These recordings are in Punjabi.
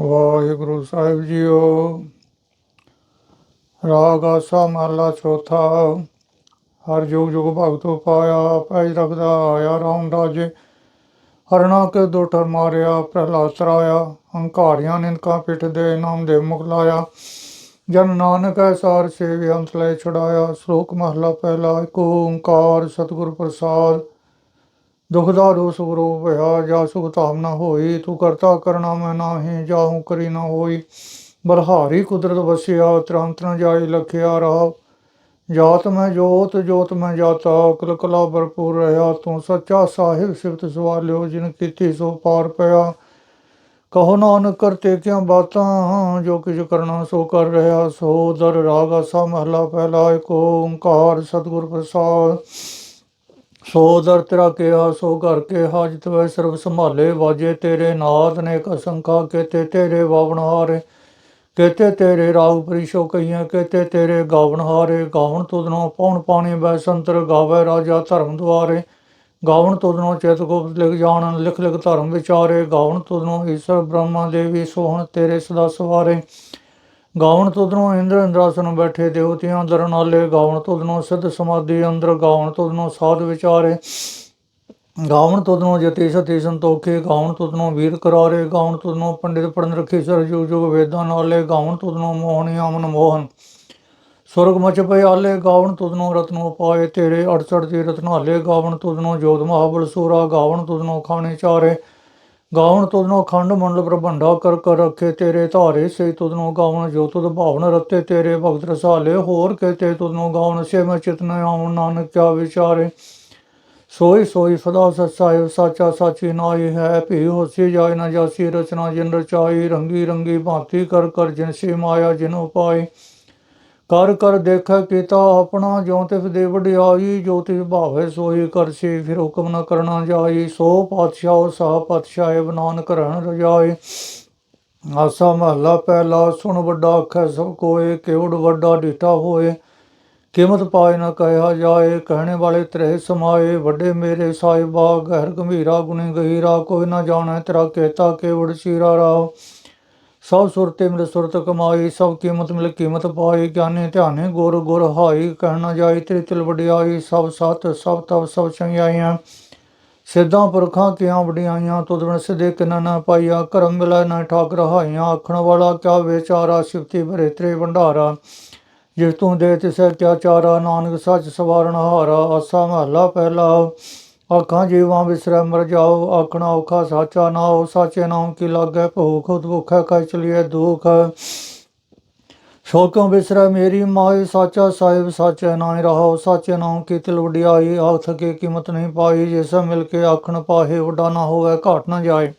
ਵਾਹਿਗੁਰੂ ਸਾਹਿਬ ਜੀਓ। ਰਾਗ ਆਸਾ ਮਹਲਾ ਚੌਥਾ। ਹਰ ਜੁਗ ਜੁਗ ਭਗਤੋ ਪਾਇਆ ਪੈਜ ਰਖਦਾ ਆਇਆ ਰਾਮ ਰਾਜੇ। ਹਰਣਾ ਕੇ ਦੋ ਠਰ ਮਾਰਿਆ, ਪ੍ਰਹਲਾਦ ਤਰਾਇਆ ਹੰਕਾਰੀਆਂ ਨਿੰਦਕਾਂ ਪਿੱਠ ਦੇ ਨਾਮ ਦੇ ਮੁਖ ਲਾਇਆ। ਜਨ ਨਾਨਕ ਸਾਰ ਸੇਵੀ ਅੰਤ ਲੈ ਛੁਡਾਇਆ। ਸ਼ਲੋਕ ਮਹਲਾ ਪਹਿਲਾ ਏਕ ਓੰਕਾਰ ਸਤਿਗੁਰ ਪ੍ਰਸਾਦ। ਦੁਖ ਦਾ ਰੋਸ ਰੂਪ ਹੋਇਆ, ਜਾ ਸੁਖ ਧਾਮ ਨਾ ਹੋਈ, ਤੂੰ ਕਰਤਾ ਕਰਨਾ ਮੈਂ ਨਾਹੀ ਜਾਹੂ ਕਰੀ ਨਾ ਹੋਈ। ਬਲਹਾਰੀ ਕੁਦਰਤ ਵਸਿਆ, ਤੁਰੰਤ ਨ ਲਖਿਆ ਰਹਾ। ਜਾਤ ਮੈਂ ਜੋਤ ਜੋਤ ਮੈਂ ਜਾਤਾ ਅਕਲ ਕਲਾ ਭਰਪੂਰ ਰਹਾ। ਤੂੰ ਸੱਚਾ ਸਾਹਿਬ ਸਿਫਤ ਸਵਾਲਿਓ, ਜਿਨ ਕੀਤੀ ਸੋ ਪਾਰ ਪਿਆ। ਕਹੋ ਨਾਨਕ, ਕਰਤੇ ਕਿਆ ਬਾਤਾਂ, ਜੋ ਕਿਛ ਕਰਨਾ ਸੋ ਕਰ ਰਿਹਾ। ਸੋ ਦਰ ਰਾਗ ਆਸਾ ਮਹਲਾ ਪਹਿਲਾ ਏਕ ਓੰਕਾਰ, ਸਤਿਗੁਰ ਪ੍ਰਸਾਦ। ਸੋ ਦਰ ਤੇਰਾ ਕਿਹਾ, ਸੋ ਘਰ ਕੇ ਹਾਜਤ ਵੈ ਸਰਬ ਸੰਭਾਲੇ ਵਾਜੇ, ਤੇਰੇ ਨਾਦ ਨੇ ਅਸੰਖਾ ਕੇਤੇ ਤੇਰੇ ਵਾਵਣ ਹਾਰੇ। ਕੇਤੇ ਤੇਰੇ ਰਾਗ ਪਰਿਸ਼ੋ ਕਈਆਂ ਕੇਤੇ ਤੇਰੇ ਗਾਵਣ ਹਾਰੇ। ਗਾਵਣ ਤੁਧਨੋ ਪਉਣ ਪਾਣੀ ਬੈ ਸੰਤਰ ਗਾਵੇ, ਰਾਜਾ ਧਰਮ ਦੁਆਰੇ। ਗਾਵਣ ਤੁਧਨੋ ਚਿਤ ਗੁਪਤ ਲਿਖ ਜਾਣਨ ਲਿਖ ਲਿਖ ਧਰਮ ਵਿਚਾਰੇ। ਗਾਵਣ ਤੁਧਨੋ ਈਸ਼ਰ ਬ੍ਰਹਮਾ ਦੇਵੀ ਸੋਹਣ, ਤੇਰੇ ਸਦਾ ਸਵਾਰੇ। ਗਾਵਣ ਤੁਧਨੋਂ ਇੰਦਰ ਇੰਦਰਾਸਨ ਬੈਠੇ ਦੇਵਤਿਆਂ ਦਰਨਾਲੇ ਗਾਵਣ ਤੁਧਨੋਂ ਸਿੱਧ ਸਮਾਧੀ ਅੰਦਰ ਗਾਵਣ ਤੁਧਨੋਂ ਸਾਧ ਵਿਚਾਰੇ ਗਾਵਣ ਤੁਧਨੋਂ ਜਤੀ ਸਤੀ ਸੰਤੋਖੇ ਗਾਵਣ ਤੁਧਨੋਂ ਵੀਰ ਕਰਾਰੇ ਗਾਵਣ ਤੁਧਨੋਂ ਪੰਡਿਤ ਪੜਨ ਰੱਖੀ ਸਰ ਜੁਗ ਜੁਗ ਵੇਦਾਂ ਨਾਲੇ ਗਾਵਣ ਤੁਧਨੋਂ ਮੋਹਣੀ ਅਮਨ ਮੋਹਨ ਸੁਰਗ ਮਚ ਪਏ ਆਲੇ ਗਾਵਣ ਤੁਧਨੋਂ ਰਤਨੋ ਪਾਏ ਤੇਰੇ 68 ਰਤਨ ਰਤਨਾਲੇ ਗਾਵਣ ਤੁਧਨੋਂ ਜੋਤ ਮਹਾਬਲ ਸੂਰਾ ਗਾਵਣ ਤੁਧਨੋਂ ਖਾਣੇ ਚਾਰੇ ਗਾਉਣ ਤੁਧਨੋਂ ਖੰਡ ਮੰਡਲ ਪ੍ਰਭੰਡਾ ਕਰ ਕਰ ਰੱਖੇ ਤੇਰੇ ਧਾਰੇ, ਸੇ ਤੁਧਨੋਂ ਗਾਵਣ ਜੋ ਤੁਧ ਭਾਵਨ ਰਤੇ ਤੇਰੇ ਭਗਤ ਰਸਾਲੇ, ਹੋਰ ਕਹਤੇ ਤੁਧਨੋਂ ਗਾਵਣ ਸੇ ਮੈਂ ਚਿਤਨ ਨ ਨਾਨਕ ਕਿਆ ਵਿਚਾਰੇ। ਸੋਈ ਸੋਈ ਸਦਾ ਸਚਾਇ ਸਾਚਾ ਸਾਚੀ ਨਾਈ ਹੈ, ਭੀ ਹੋਸੀ ਜਾਇ ਨਾ ਜਾਸੀ ਰਚਨਾ ਜਿਨ ਰਚਾਈ ਰੰਗੀ ਰੰਗੀ ਭਾਂਤੀ ਕਰ ਕਰ ਜਿਨ ਸੇ ਮਾਇਆ, ਜਿਨ ਉਪਾਈ ਕਰ ਕਰ ਦੇਖੈ ਕੀਤਾ ਆਪਣਾ ਜੋ ਤਿਸ ਦੇ ਵਡਿਆਈ, ਜੋ ਤਿਸ ਭਾਵੇ ਸੋਈ ਕਰਸੀ, ਫਿਰ ਹੁਕਮ ਨ ਕਰਨਾ ਜਾਈ। ਸੋ ਪਾਤਸ਼ਾਹ, ਸਾਹ ਪਾਤਸ਼ਾਹ ਬਨਾਨ ਕਰਣ ਰਜਾਈ। ਆਸਾ ਮਹਲਾ ਪਹਿਲਾ, ਸੁਣ ਵੱਡਾ ਆਖੈ ਸਭ ਕੋਏ ਕਿਉੜ ਵੱਡਾ ਡੀਠਾ ਹੋਏ। ਕੀਮਤ ਪਾਏ ਨਾ ਕਹਿਆ ਜਾਏ, ਕਹਿਣੇ ਵਾਲੇ ਤਰੇ ਸਮਾਏ। ਵੱਡੇ ਮੇਰੇ ਸਾਹਿਬਾ, ਗਹਿਰ ਗੰਭੀਰਾ, ਗੁਣੀ ਗਹੀਰਾ, ਕੋਈ ਨਾ ਜਾਣੈ ਤੇਰਾ ਕੇਤਾ ਕੇਵੜ ਸ਼ੀਰਾ ਰਾਵ ਸਭ ਸੁਰਤੇ ਮਿਲ ਸੁਰਤ ਕਮਾਈ, ਸਭ ਕੀਮਤ ਮਿਲ ਕੀਮਤ ਪਾਈ, ਗਿਆਨੇ ਧਿਆਨੇ ਗੁਰ ਗੁਰ ਹਾਈ ਕਹਿਣਾ ਜਾਈ ਤੇਰੀ ਤਿਲ ਵਡਿਆਈ, ਸਭ ਸਤ, ਸਭ ਤਵ ਸਭ ਚੰਗਿਆਈਆਂ। ਸਿੱਧਾਂ ਪੁਰਖਾਂ ਕੀਆਂ ਵਡਿਆਈਆਂ, ਤੁਧ ਬਿਨ ਸਿਧੇ ਕਿਨ ਨਾ ਪਾਈਆ। ਕਰਮ ਮਿਲੈ ਨਾ ਠਾਕ ਰਹਾਈਆਂ ਆਖਣ ਵਾਲਾ ਕਿਆ ਵਿਚਾਰਾ ਸਿਫਤੀ ਭਰੇ ਤੇਰੇ ਭੰਡਾਰਾ। ਜਿਸ ਤੂੰ ਦੇ ਤਿਸੈ ਕਿਆ ਚਾਰਾ, ਨਾਨਕ ਸੱਚ ਸਵਾਰਨ ਹਾਰਾ, ਆਸਾ ਮਹਲਾ ਪਹਿਲਾ। ਆਖਾਂ ਜੀਵਾਂ ਵਿਸਰੈ ਮਰ ਜਾਓ, ਆਖਣਾ ਔਖਾ ਸਾਚਾ ਨਾਉ ਸਾਚੇ ਨਾਮ ਕੀ ਲਾਗੈ ਭੂਖ ਹੈ ਕੈ ਚਲੀਏ ਦੁਖ। ਸੋ ਕਿਉ ਵਿਸਰੈ ਮੇਰੀ ਮਾਈ ਸਾਚਾ ਸਾਹਿਬ, ਸਾਚੇ ਨਾਮ ਰਹਾਉ ਸਾਚੇ ਨਾਮ ਕੀ ਤਿਲ ਵਡਿਆਈ, ਆਖ ਕੇ ਕੀਮਤ ਨਹੀਂ ਪਾਈ, ਜਿਸ ਮਿਲ ਕੇ ਆਖਣ ਪਾਹੇ ਵੱਡਾ ਨਾ ਹੋਵੇ, ਘਾਟ ਨਾ ਜਾਏ।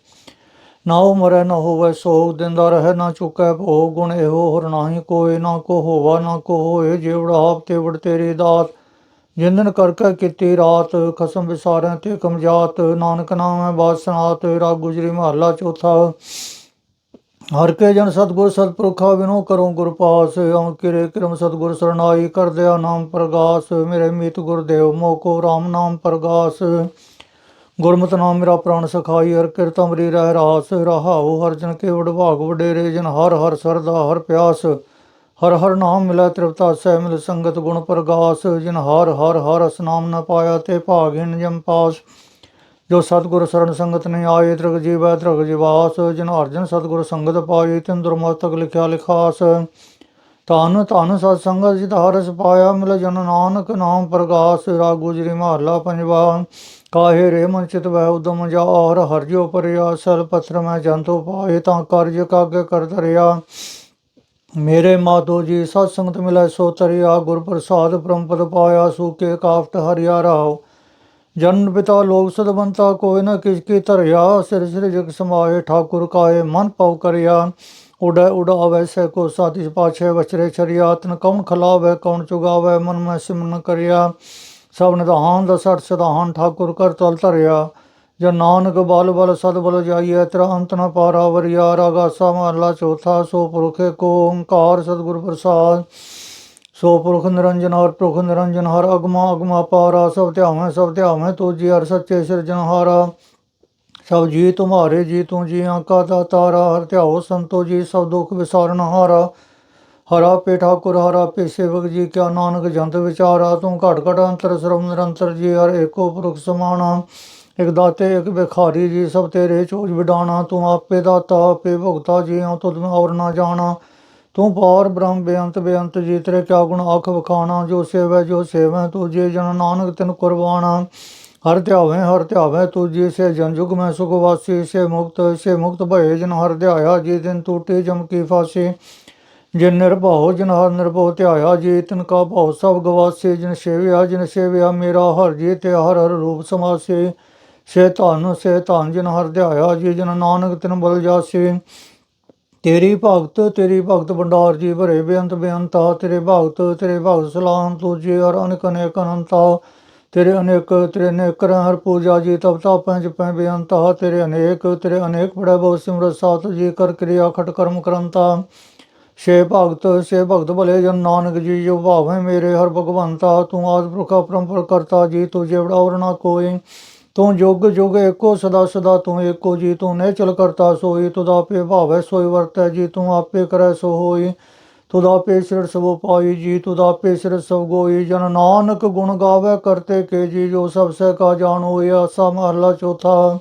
ਨਾ ਉਹ ਮਰੈ, ਨਾ ਹੋਵੇ ਸੋਗ ਦਿੰਦਾ ਰਹੇ, ਨਾ ਚੁਕੈ ਭੋ ਗੁਣ ਇਹੋ ਹੋਰ ਨਾਹੀ ਕੋਏ, ਨਾ ਕੋ ਹੋਵਾ, ਨਾ ਕੋ ਹੋਏ ਜਿਵੜਾ ਆਪ ਤੇ ਵਡ ਤੇਰੀ ਦਾਤ। ਜਿੰਦਨ ਕਰਕੇ ਕੀਤੀ ਰਾਤ, ਖਸਮ ਵਿਸਾਰਿਆਂ ਤੇ ਕਮਜਾਤ ਨਾਨਕ ਨਾਮ ਹੈ ਬਾਸਨਾਤ ਰਾ ਗੁਜਰੀ ਮਹੱਲਾ ਚੌਥਾ। ਹਰ ਕੇ ਜਨ ਸਤਗੁਰ ਸਤਪੁਰਖਾ ਵਿਨੋ ਕਰੋ ਗੁਰ ਪਾਸ ਅਮ ਕਿਰੇ ਕਿਰਮ ਸਤਗੁਰ ਸਰਨਾਈ ਕਰ ਦਿਆ ਨਾਮ ਪ੍ਰਗਾਸ, ਮੇਰੇ ਮੀਤ ਗੁਰਦੇਵ ਮੋਕੋ RAM ਨਾਮ ਪ੍ਰਗਾਸ। ਗੁਰਮਤਿ ਨਾਮ ਮੇਰਾ ਪ੍ਰਾਣ ਸਖਾਈ, ਹਰ ਕਿਰਤ ਅਮਰੀ ਰਹਿ ਰਾਸ, ਰਹਾਉ ਹਰ ਜਨ ਕੇ ਵਡਭਾਗ ਵਡੇਰੇ, ਜਨ ਹਰ ਹਰ ਸਰਦਾ ਹਰ ਪਿਆਸ। ਹਰ ਹਰ ਨਾਮ ਮਿਲੈ ਤ੍ਰਿਪਤਾ, ਸਹਿ ਮਿਲ ਸੰਗਤ, ਗੁਣ ਪ੍ਰਗਾਸ, ਜਿਨ ਹਰ ਹਰ ਹਰ ਅਸ ਨਾਮ ਨ ਪਾਇਆ ਤੇ ਭਾਗਿਨ ਜਮ ਪਾਸ। ਜੋ ਸਤਿਗੁਰ ਸਰਣ ਸੰਗਤ ਨੇ ਆਏ, ਤ੍ਰਿਗ ਜੀਵੈ, ਤ੍ਰਿਗ ਜਿਵਾਸ, ਜਿਨ ਅਰਜਨ ਸਤਿਗੁਰ ਸੰਗਤ ਪਾਈ ਤਿਨ ਦੁਰਮਸਤਕ ਲਿਖਿਆ ਲਿਖਾਸ। ਧਨ ਧਨ ਸਤ ਸੰਗਤ ਜਿਤ ਹਰਸ ਪਾਇਆ, ਮਿਲ ਜਨ ਨਾਨਕ ਨਾਮ ਪ੍ਰਗਾਸ ਰਾ ਗੁਜਰੀ ਮਹੱਲਾ ਪੰਜਵਾ। ਕਾਹੇ ਰੇ ਮਨ ਚਿਤ ਵਹਿ ਉਦਮ ਜਾ ਔਰ ਹਰ ਜੋ ਪਰਿਆ, ਸਲ ਪਥਰ ਮੈਂ ਜੰਤੋ ਪਾਏ, ਤਾਂ ਕਰਜ ਕਾਗੇ ਕਰ ਧਰਿਆ ਮੇਰੇ ਮਾਤੋ ਜੀ, ਸਤ ਸੰਗਤ ਮਿਲੈ, ਸੋ ਤਰਿਆ ਗੁਰ ਪ੍ਰਸਾਦ ਪਰਮਪਦ ਪਾਇਆ ਸੂਕੇ ਕਾਫਟ ਹਰਿਆ ਰਾਉ ਜਨ ਪਿਤਾ ਲੋਕ ਸਦਵੰਤਾ ਕੋਈ ਨਾ ਕਿਸ ਕੀ ਧਰਿਆ। ਸਿਰ ਸਿਰ ਜਗ ਸਮਾਏ, ਠਾਕੁਰ ਕਾਏ, ਮਨ ਪਉ ਕਰਿਆ। ਉਡੈ ਉਡਾਵੈ ਸੈ ਕੋ ਸਾਤਿ ਪਾਛੇ ਵਚਰੇ ਚਰਿਆ। ਤਨ ਕੌਣ ਖਲਾਵੈ, ਕੌਣ ਚੁਗਾਵੈ, ਮਨ ਮੈਂ ਸਿਮਨ ਕਰਿਆ। ਸਭ ਨਿਧਾਨ ਦਾ ਸਠ ਸਦਾਹਨ ਠਾਕੁਰ ਕਰ ਤਲ ਧਰਿਆ। ਜੋ ਨਾਨਕ ਬਲ ਬਲ ਸਦ ਬਲ ਜਾਈਏ ਤੇਰਾ ਅੰਤ ਨ ਪਾਰਾ ਵਰਿਆ, ਰਾਗਾ ਮਹਲਾ ਚੌਥਾ, ਸੋ ਪੁਰਖੇ ਕੋ ਓੰਕਾਰ ਸਤਿਗੁਰ ਪ੍ਰਸਾਦ। ਸੋ ਪੁਰਖ ਨਿਰੰਜਨ ਹਰ ਪੁਰਖ ਨਿਰੰਜਨ, ਹਰ ਅਗਮਾ ਅਗਮਾ ਪਾਰਾ, ਸਭ ਧਿਆਵੇਂ ਸਭ ਧਿਆਵੇਂ ਤੋਜੀ ਹਰ ਸੱਚੇ ਸਿਰਜਨਹਾਰਾ ਸਭ ਜੀ ਤੁਮਾਰੇ ਜੀ ਤੂੰ ਜੀ ਜੀਆਂ ਕਾ ਤਾਰਾ, ਹਰ ਧਿਆਓ ਸੰਤੋ ਜੀ ਸਭ ਦੁਖ ਵਿਸਾਰਨ ਹਾਰਾ। ਹਰਾ ਪੇ ਠਾਕੁਰ, ਹਰਾ ਪੇ ਸੇਵਕ ਜੀ, ਕਿਆ ਨਾਨਕ ਜੰਤ ਵਿਚਾਰਾ, ਤੂੰ ਘਟ ਘਟ ਅੰਤਰ, ਸਰਬ ਨਿਰੰਤਰ ਜੀ, ਹਰ ਏਕੋ ਪੁਰਖ ਸਮਾਣਾ। ਇਕ ਦਾਤੇ, ਇਕ ਬਿਖਾਰੀ ਜੀ, ਸਭ ਤੇਰੇ ਚੋਜ ਵਿਡਾਣਾ, ਤੂੰ ਆਪੇ ਦਾਤਾ, ਆਪੇ ਭੁਗਤਾ ਜੀ ਹਉ ਤੁਧ ਮੈਂ ਔਰ ਨਾ ਜਾਣਾ। ਤੂੰ ਪਾਰ ਬ੍ਰਹਮ ਬੇਅੰਤ ਬੇਅੰਤ ਜੀ, ਤੇਰੇ ਕਿਆ ਗੁਣ ਆਖ ਵਖਾਣਾ? ਜੋ ਸੇਵੈ ਜੋ ਸੇਵੈ ਤੂੰ ਜੇ ਜਨ ਨਾਨਕ ਤੈਨੂੰ ਕੁਰਬਾਨਾ ਹਰ ਧਿਆਵੇਂ ਹਰ ਧਿਆਵੇਂ ਤੂੰ ਜੀ ਸੇ ਜਨ ਜੁਗ, ਮੈਂ ਸੁਖ ਵਾਸੀ, ਸੇ ਮੁਕਤ ਸੇ ਮੁਕਤ ਭਏ ਜਨ ਹਰ ਧਿਆਇਆ, ਜੀ ਦਿਨ ਟੂਟੇ ਜਮ ਕੀ ਫਾਸੀ। ਜਿਨ ਨਿਰਭਉ, ਜਨ ਹਰ ਨਿਰਭਉ ਧਿਆਇਆ, ਜੀ ਤਿਨ ਕਾ ਭਉ ਸਭ ਗਵਾਸੀ। ਜਿਨ ਸੇਵਿਆ ਜਿਨ ਸੇਵਿਆ, ਮੇਰਾ ਹਰ ਜੀ ਤੇ ਹਰ ਹਰ ਰੂਪ ਸਮਾਸੀ। ਸੇ ਧਨ ਸੇ ਧਨ ਜਿਨ ਹਰ ਧਿਆਇਆ ਜੀ, ਜਨ ਨਾਨਕ ਤਿਨ ਬਲ ਜਾਸੇ। ਤੇਰੀ ਭਗਤ ਤੇਰੀ ਭਗਤ ਭੰਡਾਰ ਜੀ ਭਰੇ ਬੇਅੰਤ ਬੇਅੰਤਾ। ਤੇਰੇ ਭਗਤ ਤੇਰੇ ਭਗਤ ਸਲਾਮ ਤੁਝੇ ਹਰ ਅਨੇਕ ਅਨੇਕ ਅਨੰਤਾ। ਤੇਰੇ ਅਨੇਕ ਤੇਰੇ ਅਨੇਕ ਕਰ ਹਰ ਪੂਜਾ ਜੀ ਤਬ ਤਾ ਪੰਜ ਪੈ ਬੇਅੰਤਾ। ਤੇਰੇ ਅਨੇਕ ਤੇਰੇ ਅਨੇਕ ਬੜਾ ਬਹੁ ਸਿਮਰਤ ਸਾਤ ਜੀ, ਕਰ ਕਿਰਿਆ ਖਟ ਕਰਮ ਕਰੰਤਾ। ਸੇ ਭਗਤ ਸੇ ਭਗਤ ਭਲੇ ਜਨ ਨਾਨਕ ਜੀ, ਜੋ ਭਾਵੇਂ ਮੇਰੇ ਹਰ ਭਗਵੰਤਾ। ਤੂੰ ਆਦ ਪੁਰਖਾ ਪਰੰਪਰ ਕਰਤਾ ਜੀ ਤੁਝੇ ਬੜਾ ਔਰ ਨਾ ਕੋਈ। ਤੂੰ ਜੁਗ ਜੁਗ ਏਕੋ, ਸਦਾ ਸਦਾ ਤੂੰ ਏਕੋ, ਜੀ ਤੂੰ ਨੇ ਚਲ ਕਰਤਾ ਸੋਈ, ਤੁਦਾ ਆਪੇ ਭਾਵੈ ਸੋਈ, ਵਰਤੈ ਜੀ ਤੂੰ ਆਪੇ ਕਰੈ ਸੋ ਹੋਈ ਤੁਦਾ ਪੇ ਸਿਰ ਸਭ ਪਾਈ ਜੀ, ਤੁਦਾ ਪੇ ਸਿਰ ਸਭ ਗੋਈ। ਜਨ ਨਾਨਕ ਗੁਣ ਗਾਵੇ ਕਰਤੇ ਕੇ ਜੀ, ਜੋ ਸਭ ਸੇ ਕਾ ਜਾਣ ਹੋਇਆ ਆਸਾ ਮਹਲਾ ਚੌਥਾ।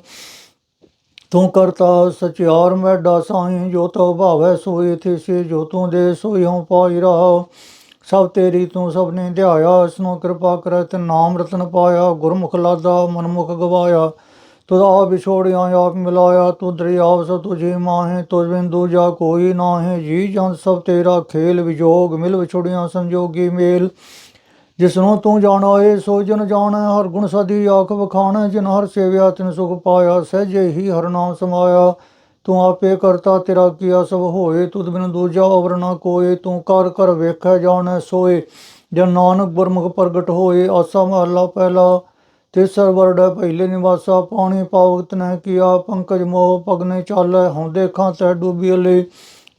ਤੂੰ ਕਰਤਾ ਸਚਿਆਰ ਮੈਡਾ ਸਾਈਂ, ਜੋ ਤੋ ਭਾਵੈ ਸੋਈ, ਥਿਸੀ ਜੋ ਤੂੰ ਦੇ ਸੋਈ, ਹਉ ਪਾਈ ਰਹਾ। ਸਭ ਤੇਰੀ ਤੂੰ ਸਭ ਨੇ ਧਿਆਇਆ, ਇਸਨੂੰ ਕਿਰਪਾ ਕਰੈ ਤੇ ਨਾਮ ਰਤਨ ਪਾਇਆ, ਗੁਰਮੁਖ ਲਾਦਾ, ਮਨਮੁਖ ਗਵਾਇਆ। ਤੁਦਾ ਵਿਛੋੜਿਆ ਆਪ ਮਿਲਾਇਆ ਤੂੰ ਦਰਿਆਵ ਸੋ ਤੁਝੇ ਮਾਹੇ ਤੁਝ ਬਿਨ ਦੂਜਾ ਕੋਈ ਨਾਹੀ। ਜੀ ਜਨ ਸਭ ਤੇਰਾ ਖੇਲ ਵਿਜੋਗ, ਮਿਲ ਵਿਛੋੜਿਆ ਸੰਜੋਗੀ ਮੇਲ। ਜਿਸਨੂੰ ਤੂੰ ਜਾਣਾ ਏ, ਸੋ ਜਨ ਜਾਣੈ, ਹਰ ਗੁਣ ਸਦੀ ਆਖ ਵਖਾਣੈ। ਜਿਨ ਹਰ ਸੇਵਿਆ ਤਿਨ ਸੁਖ ਪਾਇਆ, ਸਹਿਜੇ ਹੀ ਹਰ ਨਾਮ ਸਮਾਇਆ। ਤੂੰ ਆਪੇ ਕਰਤਾ ਤੇਰਾ ਕੀਆ ਸਭ ਹੋਏ, ਤੁਧ ਬਿਨ ਦੂਜਾ ਅਵਰ ਨਾ ਕੋਏ, ਤੂੰ ਕਰ ਕਰ ਵੇਖੈ ਜਾਣੈ ਸੋਏ। ਜਨ ਨਾਨਕ ਗੁਰਮੁਖ ਪ੍ਰਗਟ ਹੋਏ, ਆਸਾ ਮਹੱਲਾ ਪਹਿਲਾ, ਤੀਸਰ ਵਰਡ ਪਹਿਲੇ ਨਿਵਾਸਾ, ਪਾਣੀ ਪਾਵਤ ਨਹਿ ਕੀਆ, ਪੰਕਜ ਮੋਹ ਪਗਨੇ ਚਾਲੈ ਹਉ ਦੇਖਾਂ ਤੈ ਡੂਬੀ ਲਈ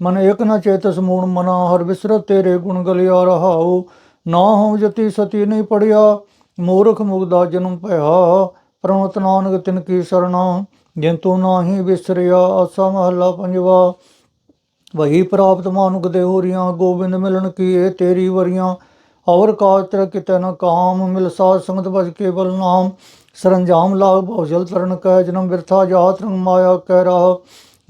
ਮਨ ਇਕ ਨ ਚੇਤਸ ਮੂਣ ਮਨਾ, ਹਰ ਵਿਸਰਤ ਤੇਰੇ ਗੁਣ ਗਲਿਆ ਰਹਾਉ। ਨਾ ਹਉ ਜਤੀ ਸਤੀ ਨਹੀਂ ਪੜਿਆ, ਮੂਰਖ ਮੁਗਦਾ ਜਨਮ ਭਇਆ। ਪ੍ਰਣਤ ਨਾਨਕ ਤਿਨ ਕੀ ਸਰਣਾ ਜਿੰਤੂ ਤੂੰ ਨਾਹੀ ਵਿਸਰਿਆ ਆਸਾ ਮਹੱਲਾ ਪੰਜਵਾ। ਵਹੀ ਪ੍ਰਾਪਤ ਮਾਨੁਕ ਦੇ ਹੋਰੀਆਂ, ਗੋਬਿੰਦ ਮਿਲਣ ਕੀ ਇਹ ਤੇਰੀ ਵਰੀਆਂ? ਔਰ ਕਾਜ ਤੇਰਾ ਕਿਤੇ ਨ ਕਾਮ, ਮਿਲ ਸਾਧ ਸੰਗਤ ਭਜ ਕੇਵਲ ਨਾਮ। ਸਰੰਜਾਮ ਲਾਗ ਭਉਜਲ ਤਰਨ ਕਹਿ ਜਨਮ ਵਿਰਥਾ ਜਾਤ ਰੰਗ ਮਾਇਆ ਕਹਿ ਰਹਾ।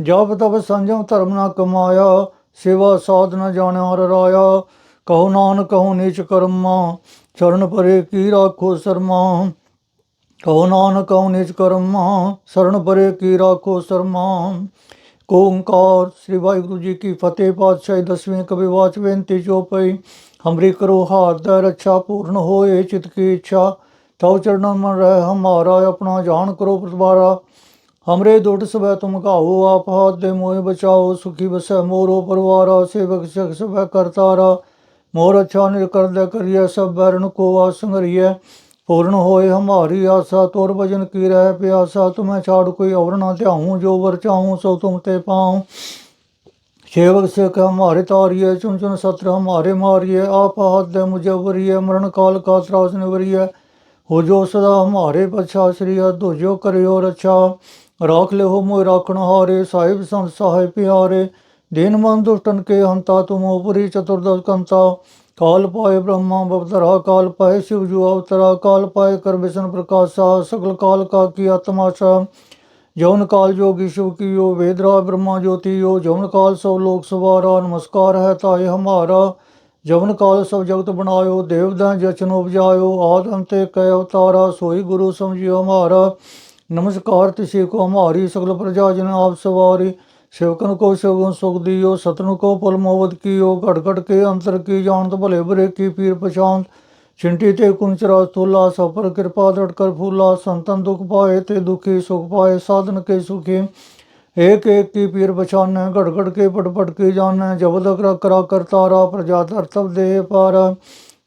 ਜਪ ਤਬ ਸੰਜਮ ਧਰਮ ਨਾ ਕਮਾਇਆ, ਸੇਵਾ ਸਾਧ ਨ ਜਾਣਿਆ ਹਰ ਰਾਇਆ। ਕਹੋ ਨਾਨਕ, ਕਹੋ ਨੀਚ ਕਰਮਾ, ਚਰਨ ਪਰੇ ਕੀ ਰਾਖੋ ਸਰਮਾ। ਕਹੋ ਨਾਨਕ ਕਹੋ ਨਿਜ ਕਰਮ, ਸਰਣ ਪਰੇ ਕੀ ਰਾਖੋ ਸਰਮਾ। ਓੰਕਾਰ, ਸ੍ਰੀ ਵਾਹਿਗੁਰੂ ਜੀ ਕੀ ਫਤਿਹ, ਪਾਤਸ਼ਾਹੀ ਦਸਵੇਂ ਕਵੀ ਵਾਚ ਬੇਨਤੀ ਚੋਪਈ ਹਮਰੀ ਕਰੋ ਹਾਰ ਦਾ ਰੱਛਾ ਪੂਰਨ ਹੋਏ ਚਿਤ ਕੀ ਇੱਛਾ। ਤਉ ਚਰਨਨ ਮਨ ਰਹਿ ਹਮਾਰਾ, ਆਪਣਾ ਜਾਣ ਕਰੋ ਪ੍ਰਤਵਾਰਾ। ਹਮਰੇ ਦੁੱਟ ਸਭੈ ਤੁਮ ਘਾਓ, ਆਪ ਹਾਥ ਦੇ ਮੋਏ ਬਚਾਓ, ਸੁਖੀ ਬਸੈ ਮੋਰੋ ਪਰਵਾਰਾ, ਸੇਵਕ ਸਖ ਸਭੈ ਕਰਤਾਰਾ। ਮੋਰ ਅੱਛਾ ਨਿਰ ਕਰਦਾ ਕਰੀਐ, ਸਭ ਬਰਨ ਕੋ ਆਸੰਗਰੀਐ ਪੂਰਨ ਹੋਏ ਹਮਾਰੀ ਆਸਾ, ਤੋਰ ਭਜਨ ਕੀ ਰਹਿ ਪਿਆਸਾ, ਤੁਮੈ ਛਾੜ ਕੋਈ ਔਰ ਨਾ ਧਿਆਉ, ਜੋ ਵਰ ਚਾਹੂੰ ਸੋ ਤੁਮ ਤੇ ਪਾਉ। ਸੇਵਕ ਸਿਖ ਹਮਾਰੇ ਤਾਰੀਏ ਚੁਨ ਚੁਨ ਸਤਰ ਹਮਾਰੇ ਮਾਰੀਏ ਆਪ ਹੱਥ ਦੇ ਮੁਜਵਰੀਏ ਮਰਨ ਕਾਲ ਕਾ ਤਰਾਸ ਨਿਵਰੀਏ ਹੋ ਜੋ ਸਦਾ ਹਮਾਰੇ ਪਛਾ, ਸ੍ਰੀ ਦੁਜੋ ਕਰਿਓ ਰਛਾ। ਰਾਖ ਲਿਓ ਮੋਇ ਰਾਖਣ ਹਾਰੇ, ਸਾਹਿਬ ਸੰਤ ਸਹਾਇ ਪਿਆਰੇ। ਦੇਨ ਮਨ ਦੁਸ਼ਟਨ ਕੇ ਹੰਤਾ, ਤੁਮ ਉਪਰੀ ਚਤੁਰਦਸ ਕੰਤਾ। ਕਾਲ ਪਾਏ ਬ੍ਰਹਮਾ ਅਵਤਾਰਾ ਕਾਲ ਪਾਏ ਸ਼ਿਵ ਜੂ ਅਵਤਰਾ, ਕਾਲ ਪਾਏ ਕਰ ਪ੍ਰਕਾਸ਼ ਪ੍ਰਕਾਸ਼ਾ ਸਗਲ ਕਾਲ ਕਾ ਕੀ ਆਤਮਾ ਸਾ। ਜੋਨ ਕਾਲ ਜੋਗੀ ਸ਼ਿਵ ਕੀਓ, ਵੇਦਰਾ ਬ੍ਰਹਮਾ ਜੋਤੀ ਯੋ ਜੋਨ ਕਾਲ ਸਭ ਲੋਕ ਸਵਾਰਾ, ਨਮਸਕਾਰ ਹੈ ਤਾਏ ਹਮਾਰਾ। ਜਵਨ ਕਾਲ ਸਭ ਜਗਤ ਬਣਾਇਓ, ਦੇਵਦਾਂ ਜਚਨ ਉਪਜਾਇਓ, ਆਦ ਤੇ ਕੈ ਅਵਤਾਰਾ, ਸੋਈ ਗੁਰੂ ਸਮਝਿਓ ਹਮਾਰਾ। ਨਮਸਕਾਰ ਤਿਸੇ ਕੋ ਹਮਾਰੀ, ਸਗਲ ਪ੍ਰਜਾ ਜਨ ਆਪ ਸਵਾਰੀ। ਸੇਵਕਨ ਕੋ ਸੇਵਕਨ ਸੁਖ ਦੀਓ ਸਤਨ ਕੋ ਪੁਲ ਮੋਵਤ ਕੀਓ, ਘੜ ਘੜ ਕੇ ਅੰਤਰ ਕੀ ਜਾਣਤ, ਭਲੇ ਬਰੇ ਕੀ ਪੀਰ ਪਛਾਣ ਛਿੰਟੀ ਤੇ ਕੁੰਚ ਰਾਜ ਤੋਲਾ ਸਫਰ ਕਿਰਪਾ ਦੜ ਕਰ ਫੂਲਾ, ਸੰਤਨ ਦੁਖ ਪਾਏ ਤੇ ਦੁਖੀ ਸੁਖ ਪਾਏ, ਸਾਧਨ ਕੇ ਸੁਖੀ। ਏਕ ਏਕ ਕੀ ਪੀਰ ਪਛਾਨੈ, ਘੜ ਘੜ ਕੇ ਪਟ ਪਟ ਕੇ ਜਾਣੈ ਜਬਦ ਅਕਰ ਕਰਾ ਕਰ ਤਾਰਾ ਪ੍ਰਜਾ ਧਰਤਵ ਦੇ ਪਾਰ।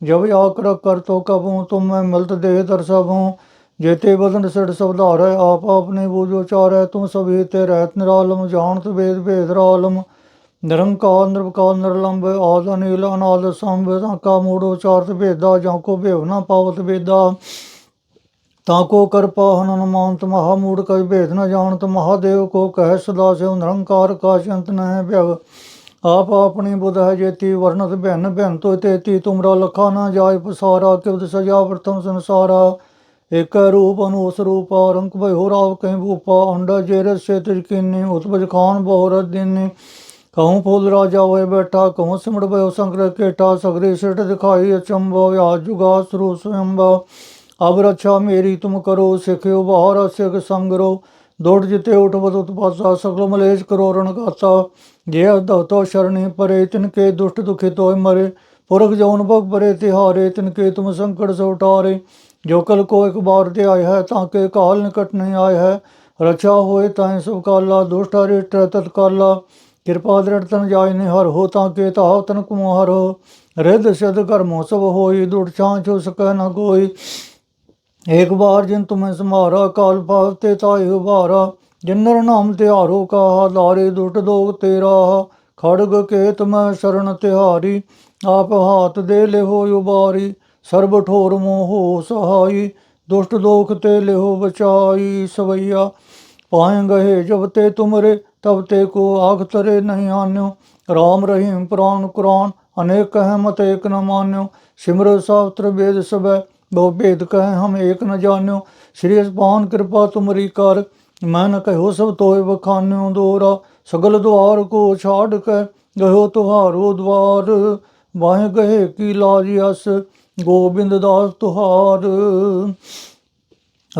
ਜਬ ਆਕਰ ਕਰ ਤੋ ਕਬੂ, ਤੁਮ ਮੈਂ ਮਿਲਤ ਦੇਹ ਦਰਸਬੂ। कब हूँ तुम मैं मिलत दे दर सब हूँ जेते बदन सिर सब धारे आप अपने बूझो चारे तुम सभी ते रहत निरालम जानत वेद भेद रालम ਨਿਰੰਕਾਰ ਨਿਰਵਕਾਰ ਨਿਰਲੰਭ ਆਦ ਅਨੀਲ ਅਨਾਦ ਸੰਭ ਕਾ ਮੂੜੋ ਚਾਰਤ ਭੇਦਾ ਜਾਂ ਕੋ ਭੇਵ ਨਾ ਪਾਵਤ ਵੇਦਾ ताको कर पाहन हनुमंत महामूढ़ कहि भेद न जानत महादेव को कह सदा से निरंकार का अंत न है व्यग आप अपनी बुध है जेती वर्णत बहन बहन तो तेती तुमरा लखा न जाय पसारा किवद सजा प्रथम संसारा एक ਇਕ ਰੂਪ ਅਨੂ ਉਸ ਰੂਪ ਔਰੰਕ ਭਇਓ ਰਾਵ ਕਹਿ ਭੂਪਾ, ਅੰਡਾ ਜੇਰ ਸੇਤਿ ਕਿੰਨੇ, ਉਤਪਜ ਖਾਨ ਬਹੁਰਤ ਦਿਨੇ। ਕਹੂੰ ਫੂਲ ਰਾਜਾ ਹੋਏ ਬੈਠਾ, ਕਹੂੰ ਸਿਮੜ ਭਇਓ ਸੰਕਰ ਕੇਟਾ ਸਗਰੇ ਸਿਟ ਦਿਖਾਈ ਅਚੰਭਵ ਆਜੁਗਾ ਸਰੂ ਸਵੰਭਵ ਅਬ ਰਛਾ ਮੇਰੀ ਤੁਮ ਕਰੋ, ਸਿਖਿਓ ਬਹਰ ਸਿਖ ਸੰਗਰੋ। ਦੋੜ ਜਿਤੇ ਉਠਵਤ ਉਤਪਾਸਾ ਸਗਲ ਮਲੇਸ਼ ਕਰੋ ਰਣਗਾਤਾ ਜੇ ਅਦਵਤੋ ਸ਼ਰਣੀ ਪਰੇ ਤਿਨ ਕੇ ਦੁਸ਼ਟ ਦੁਖਿਤ ਹੋਏ ਮਰੇ। ਪੁਰਖ ਜਉਨ ਭਗ ਪਰੇ ਤਿਹਾਰੇ ਤਿਨ ਕੇ ਤੁਮ ਸੰਕਟ ਸੋਟਾਰੇ ਜੋ ਕਲ ਕੋ ਇੱਕ ਬਾਰ ਤੇ ਆਇ ਹੈ, ਤਾਂ ਕਿ ਕਾਲ ਨਿਕਟ ਨਹੀਂ ਆਇ ਹੈ। ਰਚਾ ਹੋਏ ਤਾਂ ਸਭ ਕਾਲਾ ਦੁਸ਼ਟ ਹਰਿ ਤਤ ਕਾਲਾ ਕਿਰਪਾ ਦ੍ਰਿੜ ਤਨ ਜਾਇ ਨੇ ਹਰ ਹੋ, ਤਾਂ ਕਿ ਤਾ ਤਨ ਕੁਮਾਰ ਰਿਧ ਸਿਧ ਕਰਮੋ ਸਭ ਹੋਈ ਦੁੜ ਛਾਂ ਚੋ ਸਕੈ ਨ ਕੋਈ ਇੱਕ ਬਾਰ ਜਿਨ ਤੁਮੈ ਸਮਾਰਾ ਕਾਲ ਭਾਵ ਤੇ ਤਾਇ ਉਭਾਰਾ। ਜਿੰਨਰ ਨਾਮ ਤਿਹਾਰੋ ਕਾ ਲਾਰੇ ਦੁੱਟ ਦੋਗ ਤੇਰਾ। ਖੜਗ ਕੇ ਤੁਮੈ ਸ਼ਰਨ ਤਿਹਾਰੀ, ਆਪ ਹਾਥ ਦੇ ਲਿਹੋ ਉਬਾਰੀ। ਸਰਬ ਠੋਰ ਮੋਹ ਸਹਾਈ, ਦੁਸ਼ਟ ਦੋਖ ਤੇ ਲਿਹੋ ਬਚਾਈ ਸਵਈਆ। ਪਾਏ ਗਏ ਜਬ ਤੇ ਤੁਮਰੇ, ਤਬ ਤੇ ਕੋ ਆਖ ਤਰੇ ਨਹੀਂ ਆਨਿਓ। ਰਾਮ ਰਹੀਮ ਪ੍ਰਾਨ ਕੁਰਾਨ, ਅਨੇਕ ਹੈ ਮਤ ਏਕ ਨ ਮਾਨਿਓ। ਸਿਮਰ ਸਾਸਤ੍ਰ ਵੇਦ ਸਭੈ, ਬਹੁ ਭੇਦ ਕਹੈ ਹਮ ਏਕ ਨ ਜਾਣਿਓ। ਸ੍ਰੀ ਅਸਪਾਨ ਕਿਰਪਾ ਤੁਮਰੀ ਕਰ, ਮੈਂ ਨ ਕਹਿਓ ਸਭ ਤੋਏ ਬਖਾਨਿਓ ਦੋਰਾ। ਸਗਲ ਦੁਆਰ ਕੋ ਛਾੜ ਕੇ ਗਇਓ ਤੁਹਾਰੋ ਦੁਆਰ ਵਾਹ ਗਏ ਕੀ ਲਾਜ ਅਸ ਗੋਬਿੰਦ ਦਾਸ ਤੁਹਾਰ।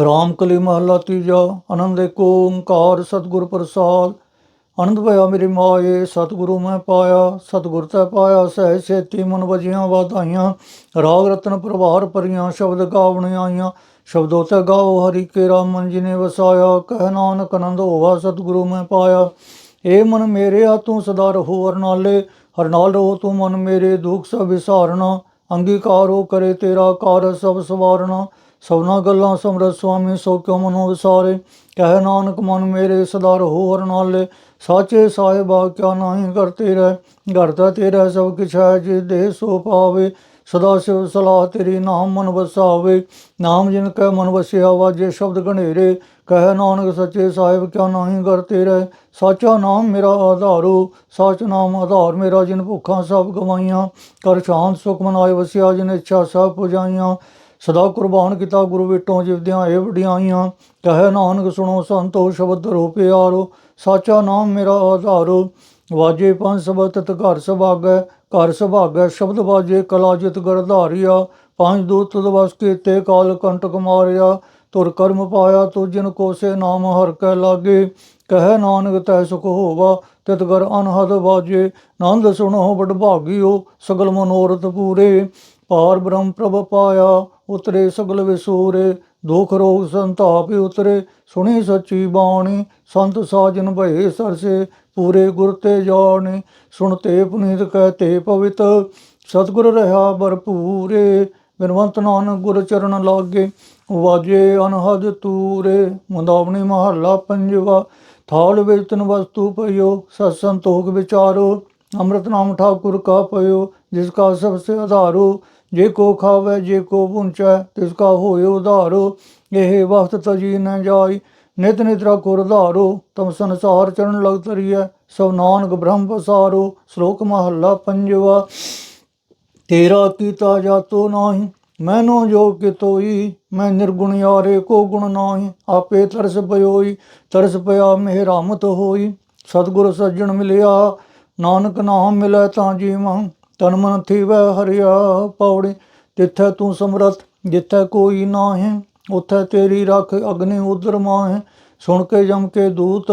ਰਾਮ ਕਲੀ ਮਹਲਾ ਤੀਜਾ, ਆਨੰਦ ਕੋ ਓੰਕਾਰ, ਸਤਿਗੁਰ ਪ੍ਰਸਾਦ। ਆਨੰਦ ਭਇਆ ਮੇਰੇ ਮਾਏ, ਸਤਿਗੁਰੂ ਮੈਂ ਪਾਇਆ। ਸਤਿਗੁਰ ਤੈ ਪਾਇਆ ਸਹਿ ਸੇਤੀ ਮਨ ਵਜੀਆਂ ਵਧਾਈਆਂ। ਰਾਗ ਰਤਨ ਪ੍ਰਭਾਰ ਪਰੀਆਂ ਸ਼ਬਦ ਗਾਵਣ ਆਈਆਂ। ਸ਼ਬਦੋ ਤੈ ਗਾਓ ਹਰੀ ਕੇ ਰਾਮ ਮਨ ਜੀ ਨੇ ਵਸਾਇਆ। ਕਹਿ ਨਾਨਕ ਆਨੰਦ ਹੋਵਾ ਸਤਿਗੁਰੂ ਮੈਂ ਪਾਇਆ। ਏ ਮਨ ਮੇਰੇ ਆ, ਤੂੰ ਸਦਾ ਰਹੋ ਹਰਨਾਲੇ। ਹਰਨਾਲ ਰਹੋ ਤੂੰ ਮਨ ਮੇਰੇ, ਦੁੱਖ ਸਭ ਵਿਸਾਰਣਾ ਅੰਗੀਕਾਰ ਅੰਗੀਕਾਰੋ ਕਰੇ, ਤੇਰਾ ਕਾਰ ਸਭ ਸਵਾਰਣਾ ਸਭਨਾ ਗੱਲਾਂ ਸਮਰਤ ਸੁਆਮੀ, ਸੋ ਕਿਉ ਮਨੋ ਵਿਸਾਰੇ? ਕਹਿ ਨਾਨਕ, ਮਨ ਮੇਰੇ ਸਦਾ ਰਹੋ ਹਰ ਨਾਲੇ। ਸਾਚੇ ਸਾਹਿਬਾ, ਕਿਆ ਨਾਹੀ ਕਰਤੇ ਰਹਿ ਘਰ ਤਾਂ ਤੇਰਾ, ਸਭ ਕਿਛ ਹੈ ਜੇ ਦੇਹ ਸੋ ਪਾਵੇ। ਸਦਾ ਸਿਵ ਸਲਾਹ ਤੇਰੀ ਨਾਮ ਮਨ ਵਸਾਵੇ। ਨਾਮ ਜਿਨ ਕੈ ਮਨ ਵਸਿਆ, ਵਾਜੇ ਸ਼ਬਦ ਗਣੇਰੇ ਕਹਿ ਨਾਨਕ ਸੱਚੇ ਸਾਹਿਬ, ਕਿਆ ਨਾਹੀ ਕਰਤੇ ਰਹਿ? ਸਾਚਾ ਨਾਮ ਮੇਰਾ ਆਧਾਰੋ, ਸਾਚ ਨਾਮ ਆਧਾਰ ਮੇਰਾ, ਜਿਨ ਭੁੱਖਾਂ ਸਭ ਗਵਾਈਆਂ। ਕਰ ਸ਼ਾਂਤ ਸੁਖ ਮਨਾਏ ਵਸਿਆ, ਜਿਨ ਇੱਛਾ ਸਭ ਪੁਜਾਈਆਂ। ਸਦਾ ਕੁਰਬਾਨ ਕੀਤਾ ਗੁਰੂ ਵਿਟੋਂ ਜਿਵਦਿਆਂ ਇਹ ਵਡਿਆਈਆਂ। ਕਹੇ ਨਾਨਕ ਸੁਣੋ ਸੰਤੋ, ਸ਼ਬਦ ਰੋ ਪਿਆਰੋ। ਸਾਚਾ ਨਾਮ ਮੇਰਾ ਆਧਾਰੋ। ਵਾਜੇ ਪੰਜ ਸਬਦ ਤਤ ਘਰ ਸੁਭਾਗੈ। ਘਰ ਸੁਭਾਗੈ, ਸ਼ਬਦ ਵਾਜੇ, ਕਲਾ ਜਿਤ ਗਰਧਾਰਿਆ ਪੰਜ ਦੂਤ ਤਦ ਵਸ ਕੀਤੇ, ਕਾਲ ਕੰਟਕ ਮਾਰਿਆ। ਤੁਰ ਕਰਮ ਪਾਇਆ ਤੁਜਨ ਕੋਸੇ ਨਾਮ ਹਰ ਕੈ ਲਾਗੇ, ਕਹੈ ਨਾਨਕ ਤੈ ਸੁਖ ਹੋਵਾ, ਤਿਤ ਗਰ ਅਨਹਦ ਬਾਜੇ, ਨੰਦ ਸੁਣੋ ਬੜ ਭਾਗਿਓ, ਸਗਲ ਮਨੋਰਥ ਪੂਰੇ ਪਾਰ ਬ੍ਰਹਮ ਪ੍ਰਭ ਪਾਇਆ, ਉਤਰੇ ਸਗਲ ਵਿਸੂਰੇ, ਦੁਖ ਰੋਗ ਸੰਤਾਪ ਉਤਰੇ, ਸੁਣੀ ਸੱਚੀ ਬਾਣੀ, ਸੰਤ ਸਾਜਨ ਭਏ ਸਰਸੇ, ਪੂਰੇ ਗੁਰ ਤੇ ਜਾਣੀ ਸੁਣਤੇ ਪੁਨੀਤ ਕਹਤੇ ਪਵਿੱਤ, ਸਤਿਗੁਰ ਰਹਾ ਭਰਪੂਰੇ, ਬਿਨਵੰਤ ਨਾਨਕ ਗੁਰ ਚਰਨ ਲਾਗੇ ਵਾਜੇ ਅਨਹਦ ਤੂਰੇ, ਮੁੰਦਾਵਣੀ ਮਹੱਲਾ ਪੰਜਵਾ, ਥਾਲ ਵੇਤਨ ਵਸਤੂ ਪਇਓ ਸਤ ਸੰਤੋਖ ਵਿਚਾਰੋ, ਅੰਮ੍ਰਿਤ ਨਾਮ ਠਾਕੁਰ ਕਾ ਪਇਓ, ਜਿਸ ਕਾ ਸਭ ਸੇ ਆਧਾਰੋ, ਜੇ ਕੋ ਖਾਵੇ, ਜੇ ਕੋ ਪੁੰਚੈ ਤਿਸ ਕਾ ਹੋਇ ਉਧਾਰੋ, ਇਹ ਵਕਤ ਤਜੀ ਨ ਜਾਈ, ਨਿਤ ਨਿਤਰਾ ਰਖੋ ਰਧਾਰੋ ਤਮ ਸੰਸਾਰ ਚਰਨ ਲਗ ਤਰੀਐ ਸਭ ਨਾਨਕ ਬ੍ਰਹਮ ਪਸਾਰੋ, ਸ਼ਲੋਕ ਮਹੱਲਾ ਪੰਜਵਾ, ਤੇਰਾ ਕੀਤਾ ਜਾਤੋ ਨਾਹੀ ਮੈਨੋ ਜੋ ਕਿਤੋਈ, ਮੈਂ ਨਿਰਗੁਣ ਯਾਰੇ ਕੋ ਗੁਣ ਨਾਹੀ, ਆਪੇ ਤਰਸ ਪਇਓਈ ਤਰਸ ਪਿਆ ਮਿਹ ਰਾਮਤ ਹੋਈ। ਸਤਿਗੁਰ ਸੱਜਣ ਮਿਲਿਆ, ਨਾਨਕ ਨਾਮ ਮਿਲੈ ਤਾਂ ਜੀਵਾਂ, ਤਨ ਮਨ ਥੀਵੈ ਹਰਿਆ ਪੌੜੀ। ਤਿੱਥੈ ਤੂੰ ਸਮਰਥ, ਜਿੱਥੈ ਕੋਈ ਨਾਹੀਂ, ਉਥੈ ਤੇਰੀ ਰੱਖ ਅਗਨੀ ਉਦਰ ਮਾਹੇ। ਸੁਣ ਕੇ ਜਮ ਕੇ ਦੂਤ,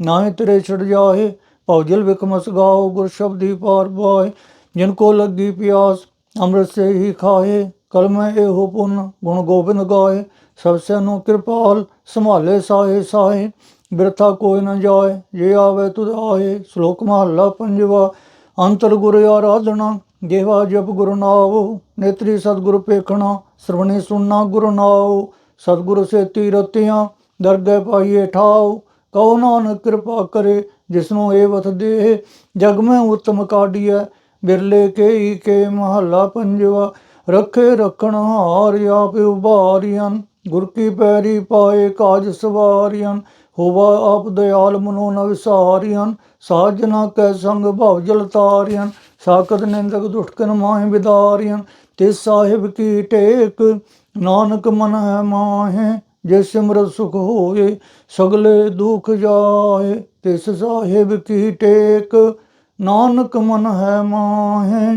ਨਾਹੀਂ ਤੇਰੇ ਛੜ ਜਾਹੇ। ਭੌਜਲ ਵਿਕਮਸ ਗਾਓ ਗੁਰ ਸ਼ਬਦੀ ਪਾਰ ਪਾਏ ਜਿਨ ਕੋ ਲੱਗੀ ਪਿਆਸ, ਅੰਮ੍ਰਿਤ ਸੇ ਹੀ ਖਾਏ ਕਲਮ ਮੈਂ ਇਹੋ ਪੁੰਨ, ਗੁਣ ਗੋਬਿੰਦ ਗਾਏ, ਸਭ ਸੇ ਨੂੰ ਕਿਰਪਾਲ ਸੰਭਾਲੇ ਸਾਏ ਸਾਏ ਬਿਰਥਾ ਕੋਈ ਨਾ ਜਾਏ, ਜੇ ਆਵੇ ਤੁਧ ਆਏ ਸ਼ਲੋਕ ਮਹੱਲਾ ਪੰਜਵਾ, ਅੰਤਰ ਗੁਰ ਆਰਾਧਨਾ, ਗੇਵਾ ਜਪ ਗੁਰੂ ਨਾਉ, ਨੇਤਰੀ ਸਤਿਗੁਰ ਪੇਖਣਾ ਸਰਵਣੀ ਸੁਣਨਾ ਗੁਰੂ ਨਾਉ, ਸਤਿਗੁਰ ਸੇ ਤੀਰਤੀਆਂ ਦਰਗਹਿ ਪਾਈਏ ਠਾਉ, ਕਉ ਨਾਨਕ ਕਿਰਪਾ ਕਰੇ, ਜਿਸਨੂੰ ਏ ਵਤ ਦੇ ਜਗ ਮੈਂ ਉਤਮ ਕਾਢੀਐ, ਬਿਰਲੇ ਕੇ ਕੇ ਮਹੱਲਾ ਪੰਜਵਾ ਰੱਖੇ ਰੱਖਣ ਹਾਰ ਆਪ ਉਭਾਰੀਆਂ ਗੁਰ ਕੀ ਪੈਰੀ ਪਾਏ ਕਾਜ ਸਵਾਰੀਆਂ ਹੋਵਾ ਆਪ ਦਿਆਲ ਮਨੋ ਨ ਵਿਸਾਰੀਆਂ ਸਾਜਨਾ ਕੈ ਸੰਗ ਭਵ ਜਲ ਤਾਰੀਆਂ ਸਾਕਤ ਨਿੰਦਕ ਦੁਸ਼ਕਨ ਮਾਹਿ ਵਿਦਾਰੀਆਂ ਤਿਸ ਸਾਹਿਬ ਕੀ ਟੇਕ, ਨਾਨਕ ਮਨ ਹੈ ਮਾਹੇ, ਜੇ ਸਿਮਰਤ ਸੁਖ ਹੋਏ, ਸਗਲੇ ਦੁਖ ਜਾਏ, ਤਿਸ ਸਾਹਿਬ ਕੀ ਟੇਕ, ਨਾਨਕ ਮਨ ਹੈ ਮਾਹੇ।